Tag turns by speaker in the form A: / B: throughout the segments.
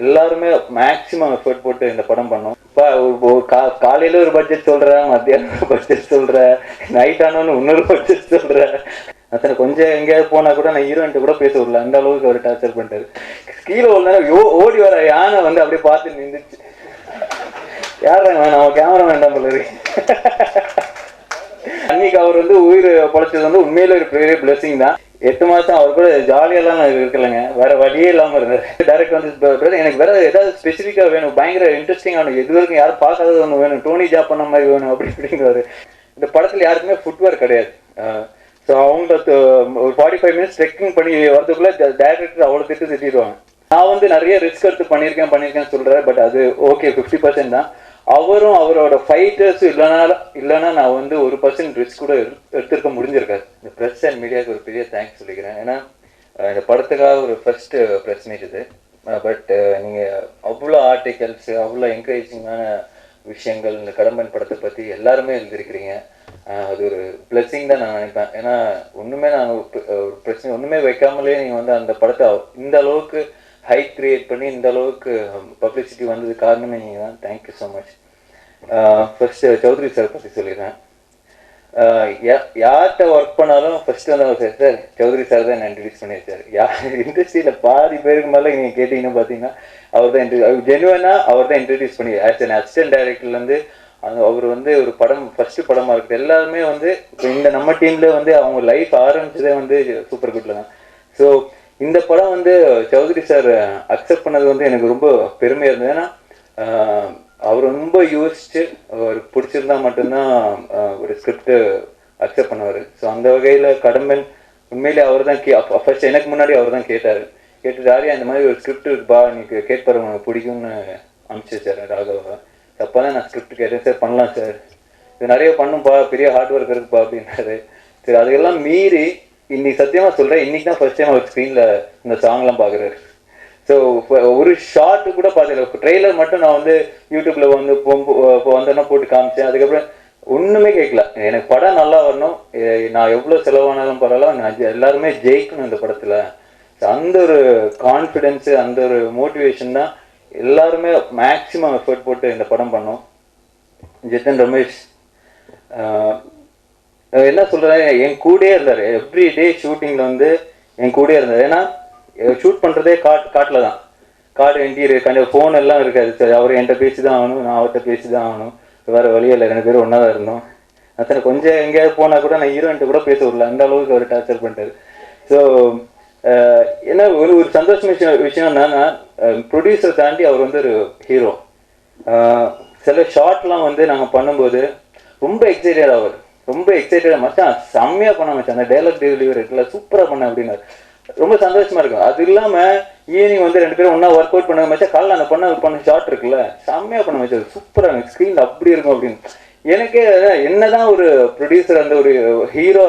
A: எல்லாருமே maximum effort போட்டு இந்த படம் பண்ணோம். இப்போ ஒரு கா- காலையில ஒரு பட்ஜெட் சொல்ற மத்தியானம் ஒரு பட்ஜெட் சொல்ற நைட் ஆனோன்னு இன்னொரு பட்ஜெட் சொல்ற. அத்தனை கொஞ்சம் எங்கேயாவது போனா கூட நான் ஹீரோன்ட்டு கூட பேச விடல. அந்த அளவுக்கு அவர் டார்ச்சர் பண்ணிட்டாரு. கீழே ஒரு நேரம் யோ ஓடி வர யானை வந்து அப்படியே பார்த்து நின்றுச்சு. யார் நம்ம கேமரா வேண்டாம் போல இருக்கு. அன்னைக்கு அவர் வந்து உயிர் பொழைச்சது வந்து உண்மையில ஒரு பெரிய பிளெஸிங் தான். எட்டு மாசம் அவர் கூட ஜாலியெல்லாம் நான் இருக்கலைங்க. வேற வழியே இல்லாம இருந்தார். டேரக்ட் வந்து எனக்கு வேற ஏதாவது ஸ்பெசிஃபிக்கா வேணும். பயங்கர இன்ட்ரெஸ்டிங்கான இது வரைக்கும் யாரும் பார்க்காதது ஒன்று வேணும். டோனி ஜா பண்ண மாதிரி வேணும் அப்படி இப்படிங்கிறாரு இந்த படத்துல யாருக்குமே ஃபுட்வேர் கிடையாது. ஸோ அவங்க ஒரு ஃபார்ட்டி ஃபைவ் மினிட்ஸ் ட்ரெக்கிங் பண்ணி வரதுக்குள்ள டேரக்டர் அவ்வளோ திட்டு திட்டிடுவாங்க. நான் வந்து நிறைய ரிஸ்க் எடுத்து பண்ணியிருக்கேன் பண்ணியிருக்கேன் சொல்கிறேன் பட் அது ஓகே ஃபிஃப்டி பர்சன்ட் தான். அவரும் அவரோட ஃபைட்டர்ஸ் இல்லைனா இல்லைன்னா நான் வந்து ஒரு பர்சன்ட் ரிஸ்க் கூட எடுத்திருக்க முடிஞ்சிருக்காரு ப்ரெஸ் அண்ட் மீடியாவுக்கு ஒரு பெரிய தேங்க்ஸ் சொல்லிக்கிறேன். ஏன்னா இந்த படத்துக்காக ஒரு ஃபர்ஸ்ட் ப்ரெஸ் மீட் இது. பட் நீங்கள் அவ்வளோ ஆர்டிகல்ஸ் அவ்வளோ என்கரேஜிங்கான விஷயங்கள் இந்த கடம்பன் படத்தை பற்றி எல்லாருமே எழுதியிருக்கிறீங்க. அது ஒரு பிளெஸிங் தான் நான் நினைப்பேன். ஏன்னா ஒன்றுமே நான் ஒரு ஒரு பிரச்சனை ஒன்றுமே வைக்காமலே நீங்கள் வந்து அந்த படத்தை இந்த அளவுக்கு ஹைட் கிரியேட் பண்ணி இந்த அளவுக்கு பப்ளிசிட்டி வந்தது காரணமே நீங்கள் தான் thank you so much first Chowdary sir பற்றி சொல்லிடுறேன். யார்கிட்ட ஒர்க் பண்ணாலும் ஃபர்ஸ்ட் வந்து அவர் சார் சார் சௌத்ரி சார் தான் இன்ட்ரடியூஸ் பண்ணியிருக்காரு. யார் இண்டஸ்ட்ரியில் பாதி பேருக்கு மேலே நீங்கள் கேட்டிங்கன்னா பார்த்தீங்கன்னா அவர் தான் இன்ட்ரடியூஸ் ஜென்வனாக அவர் தான் இன்ட்ரடியூஸ் பண்ணி ஆஸ் அன் அசிஸ்டன்ட் டைரக்டர்லேருந்து அந்த அவர் வந்து ஒரு படம் ஃபர்ஸ்ட் படமாக இருக்குது எல்லாருமே வந்து இப்போ இந்த நம்ம டீமில் வந்து அவங்க லைஃப் ஆரம்பிச்சதே வந்து சூப்பர் குட்ல தான். ஸோ இந்த படம் வந்து சௌத்ரி சார் அக்செப்ட் பண்ணது வந்து எனக்கு ரொம்ப பெருமையாக இருந்தது. ஏன்னா அவர் ரொம்ப யோசிச்சு அவருக்கு பிடிச்சிருந்தா மட்டும்தான் ஒரு ஸ்கிரிப்ட் அக்செப்ட் பண்ணுவார். ஸோ அந்த வகையில் கடம்பன் உண்மையிலே அவர் தான் கே ஃபர்ஸ்ட் எனக்கு முன்னாடி அவர் தான் கேட்டார். கேட்டு ஆரியா இந்த மாதிரி ஒரு ஸ்கிரிப்ட் இருக்குப்பா எனக்கு கேட்பாரு உனக்கு பிடிக்கும்னு அனுப்பிச்சு வச்சார் ராகவா. அப்போ தான் நான் ஸ்கிரிப்ட் கேட்டேன் சார் பண்ணலாம் சார். இது நிறைய பண்ணும்பா பெரிய ஹார்ட் ஒர்க் இருக்குப்பா அப்படின்னாரு. சரி அதையெல்லாம் மீறி இன்னைக்கு சத்தியமாக சொல்கிறேன் இன்னைக்கு தான் ஃபர்ஸ்ட் டைம் அவர் ஸ்க்ரீனில் இந்த சாங்லாம் பார்க்குறாரு ஸோ ஒரு ஷார்ட் கூட பார்த்ததில்ல ட்ரெய்லர் மட்டும் நான் வந்து யூடியூப்ல வந்து இப்போ வந்தோன்னா போட்டு காமிச்சேன். அதுக்கப்புறம் ஒன்றுமே கேட்கல எனக்கு படம் நல்லா வரணும். நான் எவ்வளோ செலவானாலும் பரவாயில்ல. நான் ஜெ- எல்லாருமே ஜெயிக்கணும் இந்த படத்தில். அந்த ஒரு கான்ஃபிடென்ஸு அந்த ஒரு மோட்டிவேஷன் தான் எல்லாருமே மேக்ஸிமம் எஃபர்ட் போட்டு இந்த படம் பண்ணோம். ஜித்தன் ரமேஷ் என்ன சொல்கிறேன் என் கூடயே இருந்தார். எவ்ரி டே ஷூட்டிங்கில் வந்து என் கூடயே இருந்தார். ஏன்னா ஷூட் பண்றதே காட் காட்டில் தான். காடு இன்டீரியர் கண்ட ஃபோன் எல்லாம் இருக்காது சரி அவர் என்கிட்ட பேசி தான் ஆகணும் நான் அவர்கிட்ட பேசி தான் ஆகணும் வேற வழியே இல்லை ரெண்டு பேரும் ஒன்றா தான் இருந்தோம். அத்தனை கொஞ்சம் எங்கேயாவது போனா கூட நான் ஹீரோயின்ட்டு கூட பேச விடல. அந்த அளவுக்கு அவர் டார்ச்சர் பண்ணிட்டாரு. ஸோ என்ன ஒரு ஒரு சந்தோஷம் விஷயம் விஷயம் என்னன்னா ப்ரொடியூசர் தாண்டி அவர் வந்து ஒரு ஹீரோ சில ஷார்ட்லாம் வந்து நாங்கள் பண்ணும்போது ரொம்ப எக்ஸைட்டட் அவர். ரொம்ப எக்ஸைட்டடாக மச்சான் செம்மையா பண்ண மச்சான். அந்த டைலாக் டெலிவரி இருக்குல்ல சூப்பராக பண்ண அப்படின்னாரு. ரொம்ப சந்தோஷமா இருக்கும். அது இல்லாம ஈவினிங் வந்து ரெண்டு பேரும் ஒன்னா ஒர்க் அவுட் பண்ண வச்சா காலைல அந்த பண்ண பண்ண ஷார்ட் இருக்குல்ல செம்மையா பண்ண வச்சது சூப்பரா ஸ்க்ரீன் அப்படி இருக்கும் அப்படின்னு. எனக்கே என்னதான் ஒரு ப்ரொடியூசர் அந்த ஒரு ஹீரோ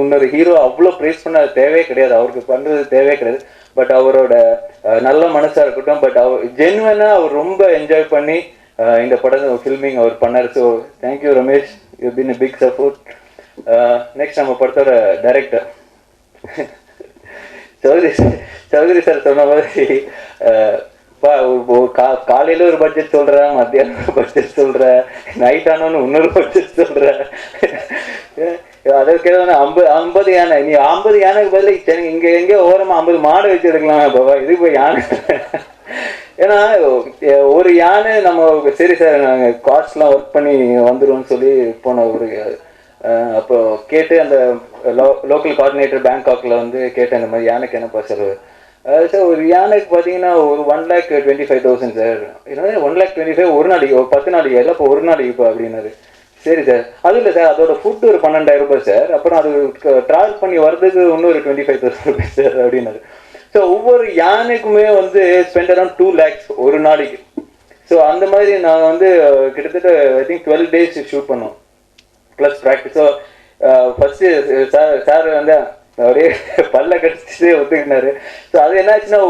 A: இன்னொரு ஹீரோ அவ்வளோ ப்ரைஸ் பண்ண தேவையே கிடையாது. அவருக்கு பண்றது தேவையே கிடையாது. பட் அவரோட நல்ல மனசா இருக்கட்டும். பட் அவர் ஜென்வனா அவர் ரொம்ப என்ஜாய் பண்ணி இந்த படம் ஃபில்மிங் அவர் பண்ணார். So thank you Ramesh you been big support next நம்ம படத்தோட டைரக்டர் சௌதரி சௌதரி சார் சொன்ன மாதிரி ஒரு- கா- காலையில ஒரு பட்ஜெட் சொல்கிறேன் மத்தியானம் ஒரு பட்ஜெட் சொல்றேன் நைட் ஆனோன்னு இன்னொரு பட்ஜெட் சொல்றேன் அதற்கு ஐம்பது ஐம்பது யானை நீ ஐம்பது யானைக்கு பதில் சரி இங்க எங்க ஓரமா ஐம்பது மாடு வச்சு இப்போ இது போய் யானை. ஏன்னா ஒரு யானை நம்ம சரி சார் நாங்கள் காஸ்ட்லாம் ஒர்க் பண்ணி வந்துருவோம்னு சொல்லி போன ஒரு அப்போ கேட்டு அந்த லோக்கல் கோஆர்டினேட்டர் பேங்காக்ல வந்து கேட்டேன் இந்த மாதிரி யானைக்கு என்னப்பா செலவு சார் ஒரு யானைக்கு பார்த்தீங்கன்னா ஒரு one lakh twenty five thousand sir என்ன ஒன் லேக் டுவெண்ட்டி ஃபைவ் ஒரு நாளைக்கு ஒரு பத்து நாளைக்கு இல்லை இப்போ ஒரு நாளைக்கு இப்போ அப்படின்னாரு. சரி சார் அது இல்லை சார் அதோட ஃபுட்டு ஒரு பன்னெண்டாயிரம் ரூபாய் சார் அப்புறம் அது ட்ராவல் பண்ணி வர்றதுக்கு இன்னொரு twenty five thousand rupees sir அப்படின்னாரு. ஸோ ஒவ்வொரு யானைக்குமே வந்து ஸ்பெண்ட் அரௌண்ட் டூ லேக்ஸ் ஒரு நாளைக்கு. ஸோ அந்த மாதிரி நாங்கள் வந்து கிட்டத்தட்ட I think twelve days shoot பண்ணோம். Plus practice so first sir sir வந்து அப்படியே பல்ல கடிச்சு ஒத்துக்கினாரு ஸோ அது என்னாச்சுன்னா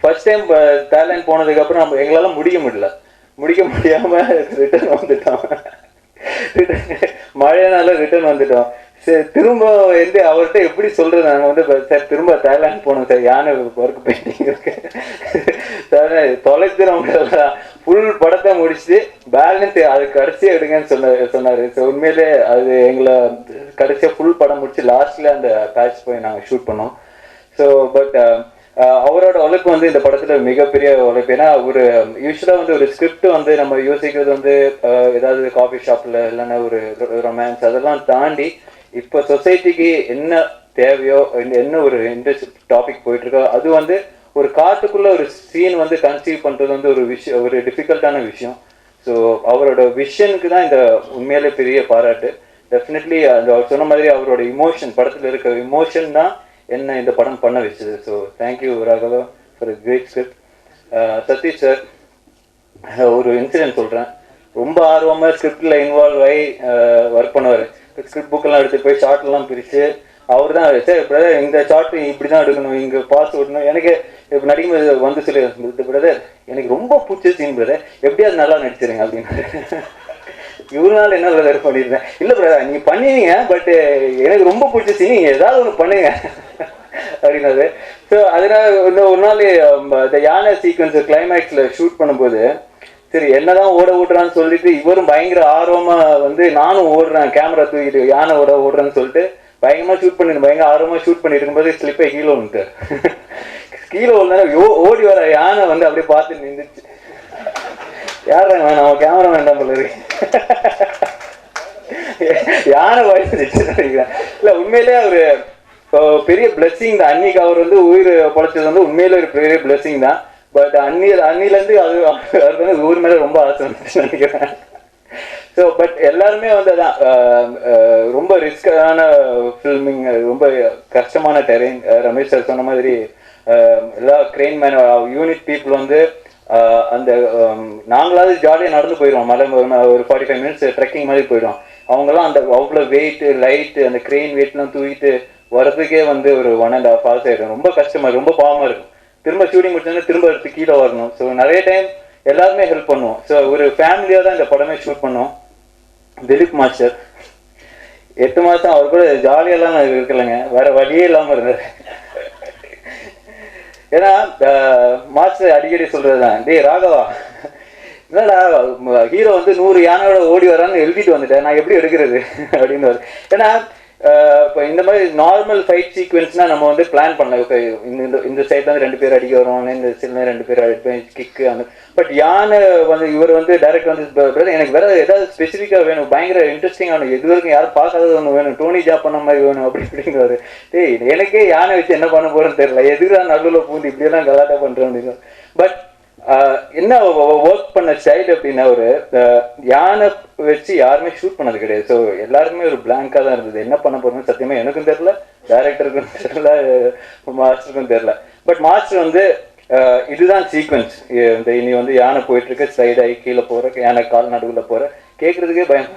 A: ஃபர்ஸ்ட் டைம் தாய்லாந்து போனதுக்கப்புறம் நம்ம எங்களால முடிக்க முடியல முடிக்க முடியாம ரிட்டர்ன் வந்துட்டோம் மழைனால ரிட்டர்ன் வந்துட்டோம் சரி திரும்ப வந்து அவர்கிட்ட எப்படி சொல்றது நாங்கள் வந்து சார் திரும்ப தாய்லாந்து போனோம் சார் யானை ஒர்க் பெயிண்டிங் இருக்கு சார் தொலைச்சிரும் ஃபுல் படத்தை முடிச்சுட்டு பேலன்ஸ் அது கடைசியாக எடுங்கன்னு சொன்ன சொன்னார். ஸோ உண்மையிலே அது எங்களை கடைசியாக ஃபுல் படம் முடிச்சு லாஸ்ட்ல அந்த பேட்ச் போய் நாங்கள் ஷூட் பண்ணோம். ஸோ பட் uh, uh, அவரோட உழைப்பு வந்து இந்த படத்துல மிகப்பெரிய உழைப்பு. ஏன்னா ஒரு யூஸ்வலா வந்து ஒரு ஸ்கிரிப்ட் வந்து நம்ம யோசிக்கிறது வந்து uh, ஏதாவது காஃபி ஷாப்ல இல்லைன்னா ஒரு ரொமான்ஸ் அதெல்லாம் தாண்டி இப்போ சொசைட்டிக்கு என்ன தேவையோ என்ன ஒரு இன்ட்ரெஸ்ட் டாபிக் போயிட்டு இருக்கோ அது வந்து ஒரு காட்டுக்குள்ளே ஒரு சீன் வந்து கன்சீவ் பண்ணுறது வந்து ஒரு விஷயம் ஒரு டிஃபிகல்ட்டான விஷயம். ஸோ அவரோட விஷனுக்கு தான் இந்த உண்மையிலே பெரிய பாராட்டு. டெஃபினெட்லி அந்த அவர் சொன்ன மாதிரி அவரோட இமோஷன் படத்தில் இருக்க இமோஷன் தான் என்ன இந்த படம் பண்ண வச்சது. So thank you Raghava for great script Satish sir ஒரு இன்சிடென்ட் சொல்கிறேன் ரொம்ப ஆர்வமாக ஸ்கிரிப்டில் இன்வால்வ் ஆகி ஒர்க் பண்ணுவார். ஸ்கிரிப்ட் புக்கெல்லாம் எடுத்து போய் ஷார்ட்லாம் பிரித்து அவர் தான் சார் பிரதர் இந்த ஷார்ட் இப்படி தான் எடுக்கணும் இங்கே பாஸ் விடணும் எனக்கு இப்போ நடிக்கும்போது வந்து சில பிரதர் எனக்கு ரொம்ப பிடிச்ச சீன் பிரதர் எப்படியாவது நல்லா நடிச்சிருங்க அப்படின்னு இவருனால என்ன பிரதர் பண்ணியிருந்தேன் இல்லை பிரதர் நீங்கள் பண்ணுவீங்க பட் எனக்கு ரொம்ப பிடிச்ச சீன் நீங்கள் ஏதாவது ஒன்று பண்ணுங்க அப்படின்னாரு. ஸோ அதனால் இந்த ஒரு நாள் இந்த யானை சீக்வன்ஸ் கிளைமேக்ஸில் ஷூட் பண்ணும்போது சரி என்னதான் ஓட ஓடுறான்னு சொல்லிட்டு இவரும் பயங்கர ஆர்வமாக வந்து நானும் ஓடுறேன் கேமரா தூக்கிட்டு யானை ஓட ஓடுறேன்னு சொல்லிட்டு பயங்கரமாக ஷூட் பண்ணி பயங்கர ஆர்வமாக ஷூட் பண்ணிட்டு இருக்கும்போது ஸ்லிப்பை கீழே உண்டு கீழே விழுந்தாலும் ஓடி வர யானை வந்து அப்படியே பார்த்து நின்றுச்சு. யார் நம்ம கேமரா வேண்டாம் போல இருக்கு. யானை வயசு நினைக்கிறேன் இல்ல உண்மையிலே அவரு இப்போ பெரிய பிளஸ்ஸிங் தான். அன்னைக்கு அவர் வந்து உயிர் பொழைச்சது வந்து உண்மையிலே ஒரு பெரிய பிளஸ்ஸிங் தான். பட் அன்னி அன்னிலேருந்து அது அவருக்கு வந்து ஊர் மேலே ரொம்ப ஆசை வந்துச்சு நினைக்கிறேன். ஸோ பட் எல்லாருமே வந்து அதான் ரொம்ப ரிஸ்கான ஃபில்மிங் ரொம்ப கஷ்டமான டெரெயின் ரமேஷ் சார் சொன்ன மாதிரி Um, எல்லா கிரெயின் மேன் யூனிட் பீப்புள் வந்து uh, அந்த um, நாங்களாவது ஜாலியாக நடந்து போயிடுவோம். மலை ஒரு- ஃபார்ட்டி ஃபைவ் மினிட்ஸ் ட்ரெக்கிங் மாதிரி போயிடுவோம். அவங்கெல்லாம் அந்த அவ்வளோ வெயிட்டு லைட்டு அந்த கிரெயின் வெயிட்லாம் தூக்கிட்டு வரதுக்கே வந்து ஒரு ஒன் அண்ட் ஹாஃப் ஹவர்ஸ் ஆகிடும் ரொம்ப கஷ்டமாக ரொம்ப பாவமாக இருக்கும். திரும்ப ஷூட்டிங் முடிச்சோன்னா திரும்ப எடுத்து கீழே வரணும். ஸோ நிறைய டைம் எல்லாருமே ஹெல்ப் பண்ணுவோம். ஸோ ஒரு ஃபேமிலியாக தான் இந்த படமே ஷூட் பண்ணோம். திலீப் மாஸ்டர். எட்டு மாதம் அவர் கூட ஜாலியெல்லாம் நான் இருக்கலைங்க. வேற வழியே இல்லாமல் இருந்தார் ஏன்னா மாஸ்டர் அடிக்கடி சொல்றதுதான். டேய் ராகவா. என்னடா ஹீரோ வந்து நூறு யானையோட ஓடி வரான்னு எழுதிட்டு வந்துட்டேன். நான் எப்படி எடுக்கிறது? அப்படின்னு ஏன்னா இப்போ இந்த மாதிரி நார்மல் ஃபைட் சீக்வன்ஸ்னால் நம்ம வந்து பிளான் பண்ணலாம். இப்போ இந்த இந்த சைடில் வந்து ரெண்டு பேர் அடிக்க வருவாங்க இந்த சைட்ல ரெண்டு பேர் அடிப்பேன் கிக்கு அந்த பட் யானை வந்து இவர் வந்து டைரக்ட் வந்து எனக்கு வேற ஏதாவது ஸ்பெசிஃபிக்காக வேணும் பயங்கர இன்ட்ரெஸ்டிங்கான இது வரைக்கும் யாரும் பார்க்காதது ஒன்று வேணும் டோனி ஜா பண்ண மாதிரி வேணும் அப்படி அப்படிங்கிறாரு ஏய் எனக்கே யானை வச்சு என்ன பண்ண போகிறேன்னு தெரியல எதுக்குதான் நடுவில் பூந்து இப்படியெல்லாம் கலாட்டா பண்ணுறேன் அப்படின்னு. பட் என்ன ஒர்க் பண்ண சைல்டு அப்படின்னா ஒரு யானை வச்சு யாருமே ஷூட் பண்ணது கிடையாது. ஸோ எல்லாருமே ஒரு பிளாங்காக தான் இருந்தது. என்ன பண்ண போறோம்னு சத்தியமா எனக்கும் தெரில டைரக்டருக்கும் தெரியல மாஸ்டருக்கும் தெரில பட் மாஸ்டர் வந்து இதுதான் சீக்வன்ஸ் இந்த இனி வந்து யானை போயிட்டு இருக்க ஸ்லைட் ஆகி கீழே போற யானை கால் நடுவில் போற கேட்கறதுக்கே பயம்.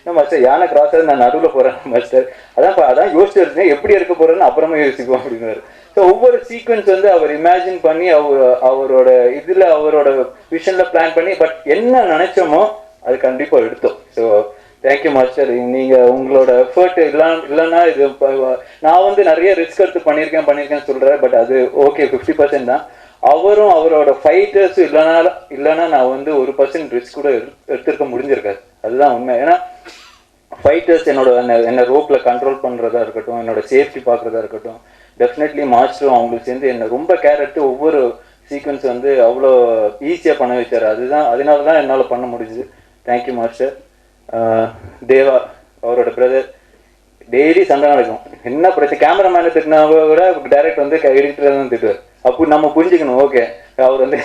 A: என்ன மாஸ்டர் யானை கிராஸ் ஆகுது நான் நடுவில் போகிறேன் மாஸ்டர் அதான் அதான் யோசிச்சு இருந்தேன் எப்படி இருக்க போகிறேன்னு அப்புறமா யோசிப்போம் அப்படின்னாரு. ஸோ ஒவ்வொரு சீக்வன்ஸ் வந்து அவர் இமேஜின் பண்ணி அவர் அவரோட இதில் அவரோட விஷனில் பிளான் பண்ணி பட் என்ன நினைச்சோமோ அது கண்டிப்பாக எடுத்தோம். ஸோ தேங்க்யூ மாஸ்டர் நீங்கள் உங்களோட எஃபர்ட் இல்லா இல்லைன்னா இது நான் வந்து நிறைய ரிஸ்க் எடுத்து பண்ணியிருக்கேன் பண்ணியிருக்கேன்னு சொல்கிறேன் பட் அது ஓகே ஃபிஃப்டி பர்சன்ட் தான். அவரும் அவரோட ஃபைட்டர்ஸும் இல்லைனா இல்லைன்னா நான் வந்து ஒரு பர்சன்ட் ரிஸ்க் கூட எடுத்திருக்க முடிஞ்சிருக்காது. அதுதான் உண்மை. ஏன்னா ஃபைட்டர்ஸ் என்னோட என்ன என்ன ரோப்பில் கண்ட்ரோல் பண்ணுறதா இருக்கட்டும் என்னோட சேஃப்டி பார்க்குறதா இருக்கட்டும் டெஃபினெட்லி மாஸ்டரும் அவங்களுக்கு சேர்ந்து என்னை ரொம்ப கேர் எடுத்து ஒவ்வொரு சீக்வன்ஸ் வந்து அவ்வளோ ஈஸியாக பண்ண வச்சார் அதுதான் அதனால தான் என்னால் பண்ண முடிஞ்சுது. தேங்க்யூ மாஸ்டர் தேவா அவரோட பிரதர் டெய்லி சண்டை நடக்கும். என்ன பிரச்சனை? கேமராமேனை திட்டினா விட டைரக்ட் வந்து எடிட்டர் தான் திட்டுவார். அப்போ நம்ம புரிஞ்சுக்கணும் ஓகே அவர் வந்து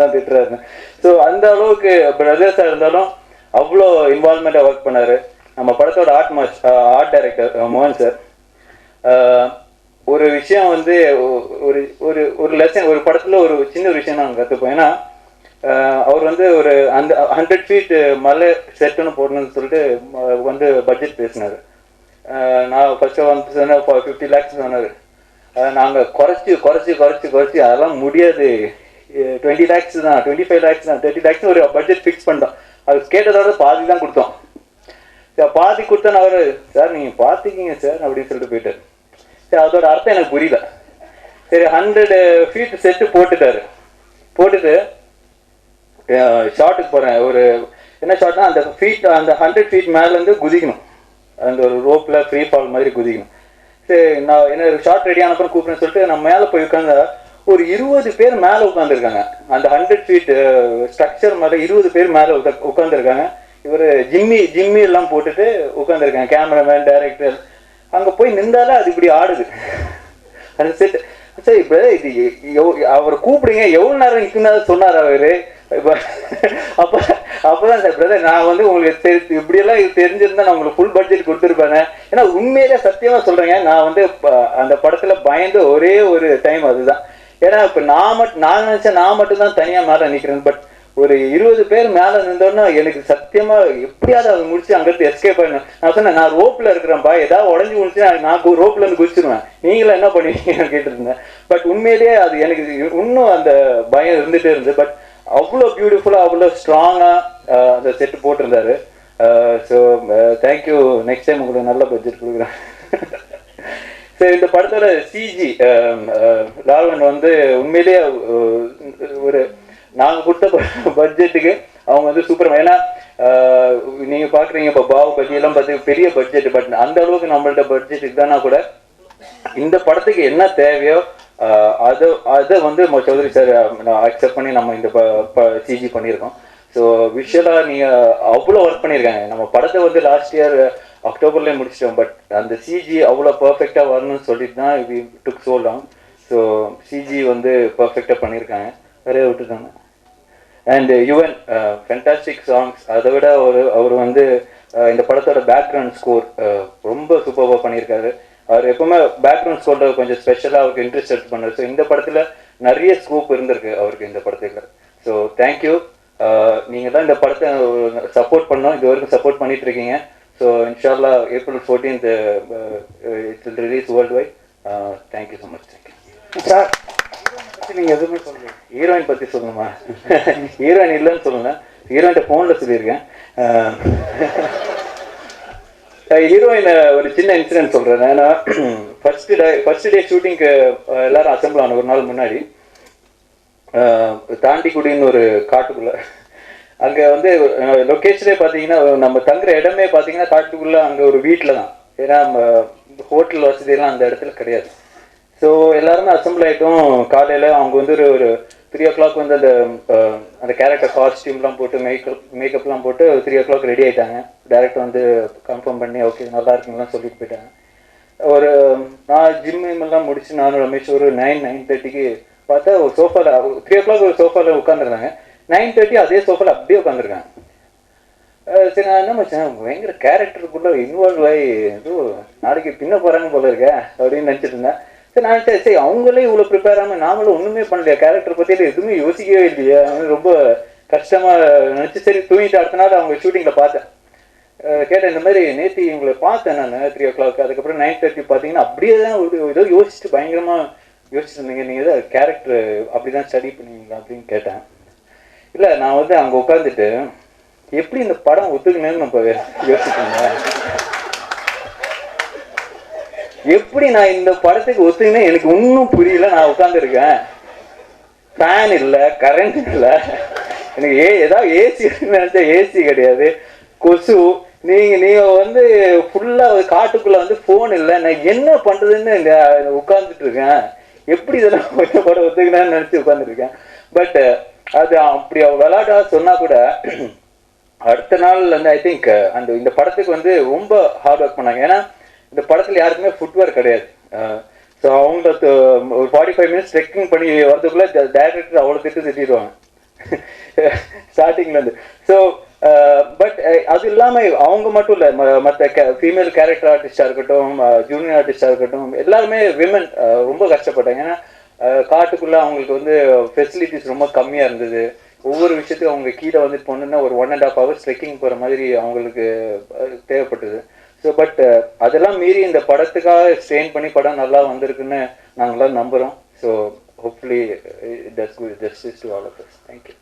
A: தான் திட்டுறாரு. ஸோ அந்த அளவுக்கு பிரதர்ஸாக இருந்தாலும் அவ்வளோ இன்வால்மெண்ட்டாக ஒர்க் பண்ணாரு. நம்ம படத்தோட ஆர்ட் மாஸ் ஆர்ட் டைரக்டர் மோகன் சார் ஒரு விஷயம் வந்து ஒரு ஒரு ஒரு லெசன் ஒரு படத்தில் ஒரு சின்ன ஒரு விஷயம் நாங்கள் கற்றுப்போம் ஏன்னா அவர் வந்து ஒரு அந்த ஹண்ட்ரட் ஃபீட் மலை செட்டுன்னு போடணும்னு சொல்லிட்டு வந்து பட்ஜெட் பேசினாரு. நான் ஃபஸ்ட்டு வந்து சொன்னேன் ஃபிஃப்டி லேக்ஸ் சொன்னார். நாங்கள் குறைச்சி குறைச்சி குறைச்சி குறைச்சி அதெல்லாம் முடியாது. டுவெண்ட்டி லேக்ஸ் தான் டுவெண்ட்டி ஃபைவ் லேக்ஸ் தான் தேர்ட்டி லேக்ஸ் ஒரு பட்ஜெட் ஃபிக்ஸ் பண்ணிட்டோம். அது கேட்டதோட பாதி தான் கொடுத்தோம். சரி, பாதி கொடுத்தேன்னு அவர் சார் நீங்கள் பார்த்துக்கிங்க சார் அப்படின்னு சொல்லிட்டு போயிட்டார். சரி அதோட அர்த்தம் எனக்கு புரியல. சரி ஹண்ட்ரட் ஃபீட் செட்டு போட்டுட்டாரு. போட்டுட்டு ஷார்ட்டுக்கு போகிறேன் ஒரு என்ன ஷார்ட்னா அந்த ஃபீட் அந்த ஹண்ட்ரட் ஃபீட் மேலேருந்து குதிக்கணும். அந்த ஒரு ரோப்பில் ஃப்ரீ ஃபால் மாதிரி குதிக்கணும். சரி நான் என்ன ஷார்ட் ரெடி ஆனப்பறம் கூப்பிடுன்னு சொல்லிட்டு நான் மேலே போய் உட்காந்தா ஒரு இருபது பேர் மேலே உட்காந்துருக்காங்க அந்த ஹண்ட்ரட் ஃபீட் ஸ்ட்ரக்சர் மேலே இருபது பேர் மேலே உட்காந்துருக்காங்க இவர் ஜிம்மி ஜிம்மி எல்லாம் போட்டுட்டு உட்காந்துருக்காங்க கேமராமேன் டைரக்டர் அங்கே போய் நின்றாலே அது இப்படி ஆடுது. அந்த செட் சரி இப்போ இது அவர் கூப்பிடுங்க. எவ்வளோ நேரம் இருக்குன்னு சொன்னார் அவர்? இப்போ அப்போ அப்போதான் சார் பிரதர் நான் வந்து உங்களுக்கு தெரி இப்படியெல்லாம் இது தெரிஞ்சிருந்தா நான் உங்களுக்கு ஃபுல் பட்ஜெட் கொடுத்துருப்பேனே. ஏன்னா உண்மையிலே சத்தியமாக சொல்கிறேங்க நான் வந்து ப- அந்த படத்தில் பயந்து ஒரே ஒரு டைம் அதுதான். ஏன்னா இப்போ நான் மட்டும் நான் நினச்சேன் நான் மட்டும்தான் தனியாக மேலே நிற்கிறேன் பட் ஒரு இருபது பேர் மேலே நின்றோன்னா எனக்கு சத்தியமா எப்படியாவது அதை முடிச்சு அங்கிருந்து எஸ்கேப் பண்ணணும் நான் சொன்னேன் நான் ரோப்ல இருக்கிறேன்ப்பா ஏதாவது உடஞ்சி முடிச்சு நான் ரோப்ல இருந்து குதிச்சிருவேன். நீங்களும் என்ன பண்ணுவீங்கன்னு கேட்டிருந்தேன் பட் உண்மையிலேயே அது எனக்கு இன்னும் அந்த பயம் இருந்துட்டே இருந்து பட் அவ்வளோ பியூட்டிஃபுல்லாக அவ்வளோ ஸ்ட்ராங்காக அந்த செட்டு போட்டிருந்தாரு. ஸோ தேங்க்யூ நெக்ஸ்ட் டைம் உங்களுக்கு நல்ல பட்ஜெட் கொடுக்குறேன். சரி இந்த படத்தோட சிஜி லால்வன் வந்து உண்மையிலேயே ஒரு நாங்கள் கொடுத்த பட்ஜெட்டுக்கு அவங்க வந்து சூப்பர் ஏன்னா நீங்கள் பார்க்குறீங்க இப்போ பாவு பஜ்ஜி எல்லாம் பார்த்து பெரிய பட்ஜெட் பட் அந்த அளவுக்கு நம்மள்ட்ட பட்ஜெட் இல்லைன்னா கூட இந்த படத்துக்கு என்ன தேவையோ அதை அதை வந்து மொ சௌதரி சார் அக்செப்ட் பண்ணி நம்ம இந்த சிஜி பண்ணியிருக்கோம். ஸோ விஷுவலாக நீங்கள் அவ்வளோ ஒர்க் பண்ணியிருக்காங்க. நம்ம படத்தை வந்து லாஸ்ட் இயர் அக்டோபர்லேயே முடிச்சிட்டோம். பட் அந்த சிஜி அவ்வளோ பர்ஃபெக்டாக வரணும்னு சொல்லிட்டு தான் we took so long so CG வந்து பர்ஃபெக்டாக பண்ணியிருக்காங்க. நிறைய விட்டுருக்காங்க. அண்ட் யுவன் ஃபென்டாஸ்டிக் சாங்ஸ் அதை விட அவர் அவர் வந்து இந்த படத்தோட பேக்ரவுண்ட் ஸ்கோர் ரொம்ப சூப்பராக பண்ணியிருக்காரு. அவர் எப்பவுமே பேக்ரவுண்ட் ஸ்கோரில் கொஞ்சம் ஸ்பெஷலாக அவருக்கு இன்ட்ரெஸ்ட் எடுத்து பண்ணார் ஸோ இந்த படத்தில் நிறைய ஸ்கோப் இருந்திருக்கு அவருக்கு இந்த படத்துக்கு ஸோ தேங்க்யூ நீங்கள் தான் இந்த படத்தை சப்போர்ட் பண்ணோம் இது வரைக்கும் சப்போர்ட் பண்ணிட்டு இருக்கீங்க. ஸோ இன்ஷால்லா April fourteenth it's release worldwide thank you so much thank you
B: sir நீங்க எதுவுமே சொல்லுங்க
A: ஹீரோயின் பத்தி சொல்லணுமா ஹீரோயின் இல்லைன்னு சொல்லல. ஹீரோயின் ஃபோன்ல சொல்லியிருக்கேன். ஹீரோயின் ஒரு சின்ன இன்சிடென்ட் சொல்றேன். ஏன்னா ஃபர்ஸ்ட் டே ஃபர்ஸ்ட் டே ஷூட்டிங்க்கு எல்லாரும் அசம்பிள் ஆன ஒரு நாள் முன்னாடி தாண்டிக்குடின்னு ஒரு காட்டுக்குள்ள அங்கே வந்து லொக்கேஷனே பார்த்தீங்கன்னா நம்ம தங்குற இடமே பார்த்தீங்கன்னா காட்டுக்குள்ள அங்கே ஒரு வீட்டில் தான் ஏன்னா ஹோட்டல் வசதியெல்லாம் அந்த இடத்துல கிடையாது. ஸோ எல்லாருமே அசம்பிள் ஆகிட்டோம் காலையில் அவங்க வந்து ஒரு ஒரு த்ரீ ஓ கிளாக் வந்து அந்த அந்த கேரக்டர் காஸ்டியூம்லாம் போட்டு மேக்கப் மேக்கப்லாம் போட்டு த்ரீ ஓ கிளாக் ரெடி ஆகிட்டாங்க டேரக்டர் வந்து கன்ஃபார்ம் பண்ணி ஓகே நல்லா இருக்குங்கலாம் சொல்லிட்டு போயிட்டாங்க. ஒரு நான் ஜிம் எல்லாம் முடிச்சு நானும் ரமேஷ் ஒரு நைன் நைன் தேர்ட்டிக்கு பார்த்தா ஒரு சோஃபாவில் த்ரீ ஓ கிளாக் ஒரு சோஃபாவில் உட்காந்துருந்தாங்க நைன் தேர்ட்டி அதே சோஃபாவில் அப்படியே உட்காந்துருக்காங்க சரி நான் என்ன மச்சான் பயங்கர கேரக்டருக்குள்ள இன்வால்வ் ஆகி எதுவும் நாளைக்கு பின்ன போகிறாங்க போல இருக்க அப்படின்னு நினச்சிட்டு இருந்தேன். சரி நான் சரி சரி அவங்களே இவ்வளோ ப்ரிப்பேர் ஆகாமல் நாமளும் ஒன்றுமே பண்ணலையா? கேரக்டர் பற்றி எதுவுமே யோசிக்கவே இல்லையா. ரொம்ப கஷ்டமாக நினச்சி சரி தூங்கிட்டு அடுத்த நாள் அவங்க ஷூட்டிங்கில் பார்த்தேன். கேட்டேன் இந்த மாதிரி நேற்று இவங்களை பார்த்தேன் நான் த்ரீ ஓ கிளாக் அதுக்கப்புறம் நைன் தேர்ட்டி பார்த்தீங்கன்னா அப்படியே தான் ஒரு ஏதோ யோசிச்சுட்டு பயங்கரமாக யோசிச்சுருந்தீங்க இருந்தீங்க. தான் கேரக்டர் அப்படி தான் ஸ்டடி பண்ணுவீங்களா அப்படின்னு கேட்டேன். இல்லை நான் வந்து அங்கே உட்காந்துட்டு எப்படி இந்த படம் ஒத்துக்கணும்னு நம்ம யோசிக்கணும் எப்படி நான் இந்த படத்துக்கு ஒத்துக்கினேன் எனக்கு இன்னும் புரியல. நான் உட்காந்துருக்கேன் ஃபேன் இல்லை கரண்ட் இல்லை. எனக்கு ஏ ஏதாவது ஏசி நினச்சா ஏசி கிடையாது. கொசு நீங்கள் நீங்கள் வந்து ஃபுல்லாக காட்டுக்குள்ளே வந்து ஃபோன் இல்லை. நான் என்ன பண்ணுறதுன்னு உட்காந்துட்டு இருக்கேன். எப்படி இதெல்லாம் இந்த படம் ஒத்துக்கலாம்னு நினச்சி உட்காந்துருக்கேன் பட் அது அப்படி அவள் விளையாட்டா சொன்னால் கூட அடுத்த நாள் வந்து ஐ திங்க் அந்த இந்த படத்துக்கு வந்து ரொம்ப ஹார்ட் ஒர்க் பண்ணாங்க. ஏன்னா இந்த படத்துல யாருக்குமே ஃபுட்வேர் கிடையாது. ஸோ அவங்க ஒரு ஃபார்ட்டி ஃபைவ் மினிட்ஸ் ட்ரெக்கிங் பண்ணி வரதுக்குள்ள டேரக்டர் அவ்வளோ திட்டு திட்டிடுவாங்க. ஸ்டார்டிங்ல இருந்து. ஸோ பட் அது இல்லாமல் அவங்க மட்டும் இல்லை. ம- மத்த ஃபீமேல் கேரக்டர் ஆர்டிஸ்டாக இருக்கட்டும் ஜூனியர் ஆர்டிஸ்டாக இருக்கட்டும் எல்லாருமே விமன் ரொம்ப கஷ்டப்பட்டாங்க. ஏன்னா காட்டுக்குள்ளே அவங்களுக்கு வந்து ஃபெசிலிட்டிஸ் ரொம்ப கம்மியாக இருந்தது. ஒவ்வொரு விஷயத்தையும் அவங்க கீழே வந்து போனோன்னா ஒரு one and half hours trekking போகிற மாதிரி அவங்களுக்கு தேவைப்பட்டது. ஸோ பட் uh, அதெல்லாம் மீறி இந்த படத்துக்காக ஸ்ட்ரெயின் பண்ணி படம் நல்லா வந்திருக்குன்னு நாங்களாம் நம்புகிறோம் so hopefully does good justice to all of thank you